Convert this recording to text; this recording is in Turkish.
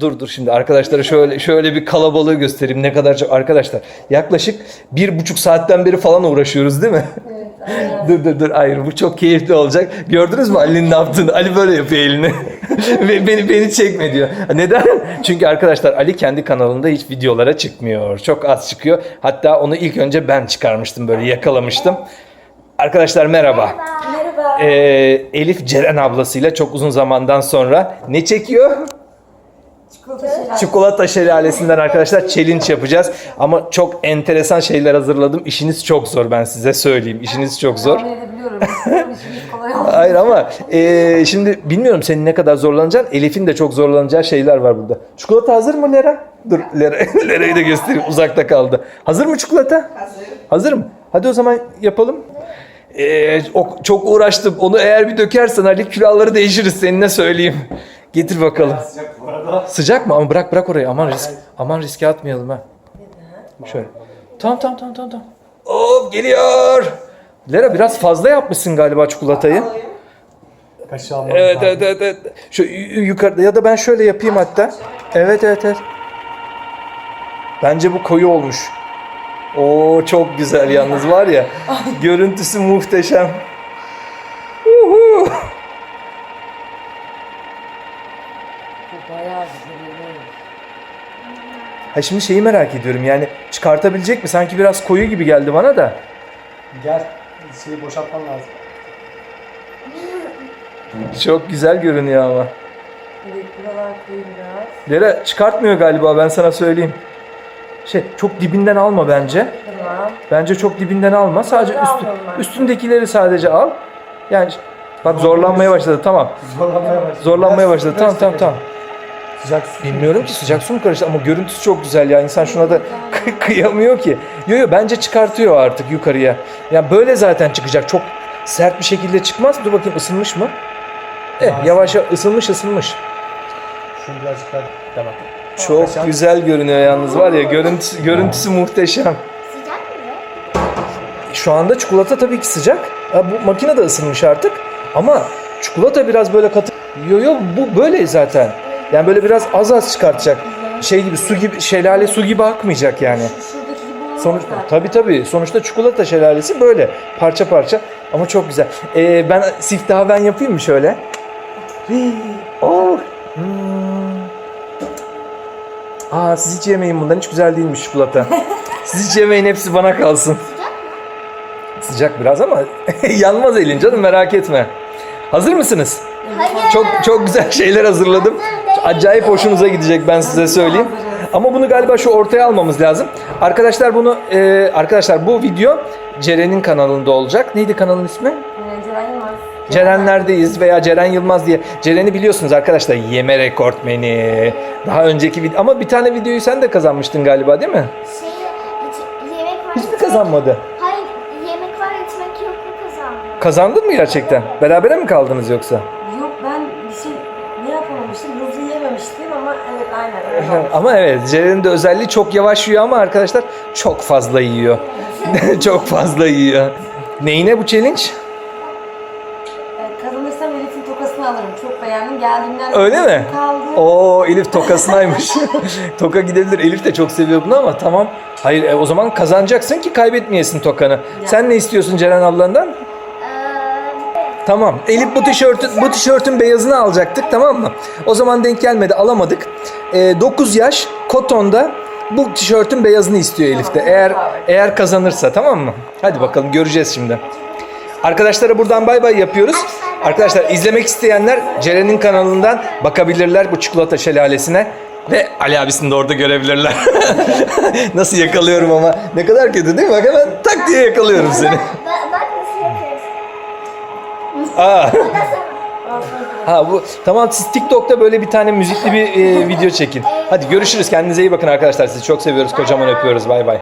Dur dur şimdi arkadaşlara şöyle şöyle bir kalabalığı göstereyim ne kadar çok arkadaşlar. Yaklaşık bir buçuk saatten beri falan uğraşıyoruz değil mi? dur dur dur hayır bu çok keyifli olacak. Gördünüz mü Ali'nin ne yaptığını? Ali böyle yapıyor elini. Ve beni beni çekme diyor. Neden? Çünkü arkadaşlar Ali kendi kanalında hiç videolara çıkmıyor. Çok az çıkıyor. Hatta onu ilk önce ben çıkarmıştım böyle yakalamıştım. Arkadaşlar merhaba. Merhaba. Ee, Elif Ceren ablasıyla çok uzun zamandan sonra ne çekiyor? Çikolata şelale. Çikolata şelalesinden arkadaşlar challenge yapacağız. Ama çok enteresan şeyler hazırladım. İşiniz çok zor ben size söyleyeyim. İşiniz çok zor. Tahmin edebiliyorum. İşimiz kolay oldu. Hayır ama e, şimdi bilmiyorum senin ne kadar zorlanacaksın. Elif'in de çok zorlanacağı şeyler var burada. Çikolata hazır mı Lera? Dur Lera, Lera'yı da göstereyim. Uzakta kaldı. Hazır mı çikolata? Hazır. Hazır mı? Hadi o zaman yapalım. E, o, çok uğraştım. Onu eğer bir dökersen Ali külahları değişiriz seninle söyleyeyim. Getir bakalım. Sıcak bu arada. Sıcak mı? Ama bırak bırak orayı. Aman risk aman riske atmayalım ha. Şöyle. Tamam tamam tamam tamam. tamam. Hop geliyor. Lera biraz fazla yapmışsın galiba çikolatayı. Kaşığı almam Evet evet evet. evet. Şu yu- yukarıda ya da ben şöyle yapayım hatta. Evet evet evet. Bence bu koyu olmuş. Oo çok güzel yalnız var ya. Görüntüsü muhteşem. Uhu. Bu bayağı. Ha şimdi şeyi merak ediyorum yani çıkartabilecek mi? Sanki biraz koyu gibi geldi bana da. Gel. Şeyi boşaltman lazım. Çok güzel görünüyor ama. Evet buralar koyu biraz. Lera çıkartmıyor galiba ben sana söyleyeyim. Şey çok dibinden alma bence. Tamam. Bence çok dibinden alma. Sadece Bunları üstü, almıyorum ben. üstündekileri sadece al. Yani bak zorlanmaya başladı tamam. Zorlanmaya başladı. Zorlanmaya başladı. Tamam tamam tamam. Sıcak su. Bilmiyorum ki sıcak su mu karıştı ama görüntüsü çok güzel ya. İnsan şuna da kı- kıyamıyor ki. Yo yo bence çıkartıyor artık yukarıya. Ya böyle zaten çıkacak. Çok sert bir şekilde çıkmaz. Dur bakayım ısınmış mı? Eh yavaş yavaş ısınmış ısınmış. Şunu birazcık daha. Tamam. Çok Kaşar. güzel görünüyor yalnız var ya görüntüsü, görüntüsü muhteşem. Sıcak mı? Şu anda çikolata tabii ki sıcak. Ha, bu makine de ısınmış artık. Ama çikolata biraz böyle katı. Yo yo bu böyle zaten. Yani böyle biraz az az çıkartacak. Şey gibi su gibi şelale su gibi akmayacak yani. Sonuç zaten. tabii tabii. Sonuçta çikolata şelalesi böyle parça parça ama çok güzel. Ee, ben siftahı ben yapayım mı şöyle? Oh. Hmm. Aa siz hiç yemeyin bundan hiç güzel değilmiş çikolata. siz hiç yemeyin hepsi bana kalsın. Sıcak biraz ama yanmaz elin canım merak etme. Hazır mısınız? Hayır. Çok çok güzel şeyler hazırladım. Acayip hoşunuza gidecek ben size söyleyeyim. Ama bunu galiba şu ortaya almamız lazım. Arkadaşlar bunu e, arkadaşlar bu video Ceren'in kanalında olacak. Neydi kanalın ismi? Ee, Ceren Yılmaz. Cerenlerdeyiz veya Ceren Yılmaz diye. Ceren'i biliyorsunuz arkadaşlar yeme rekortmeni. Daha önceki video ama bir tane videoyu sen de kazanmıştın galiba değil mi? Şey, iç- yemek var. Hiç mi kazanmadı? Hayır, yemek var içmek yok mu kazandım? Kazandın mı gerçekten? Berabere mi kaldınız yoksa? Yok ben bir şey ne yapamamıştım? Hızlı yememiştim ama evet ama Ceren'in de özelliği çok yavaş yiyor ama arkadaşlar çok fazla yiyor. çok fazla yiyor. Neyine bu challenge? Ee, Kazanırsam Elif'in tokasını alırım. Çok beğendim. Geldiğimden Öyle mi? Kaldı. Oo Elif tokasınaymış. Toka gidebilir. Elif de çok seviyor bunu ama tamam. Hayır e, o zaman kazanacaksın ki kaybetmeyesin tokanı. Sen ne istiyorsun Ceren ablandan? Ee, Tamam. Elif bu tişörtün bu tişörtün beyazını alacaktık tamam mı? O zaman denk gelmedi alamadık. 9 yaş kotonda bu tişörtün beyazını istiyor Elif de. Eğer eğer kazanırsa tamam mı? Hadi bakalım göreceğiz şimdi. Arkadaşlara buradan bay bay yapıyoruz. Arkadaşlar izlemek isteyenler Ceren'in kanalından bakabilirler bu çikolata şelalesine. Ve Ali abisini de orada görebilirler. Nasıl yakalıyorum ama. Ne kadar kötü değil mi? Bak hemen tak diye yakalıyorum seni. Aa. Ha bu tamam siz TikTok'ta böyle bir tane müzikli bir e, video çekin. Hadi görüşürüz. Kendinize iyi bakın arkadaşlar. Sizi çok seviyoruz. Kocaman öpüyoruz. Bay bay.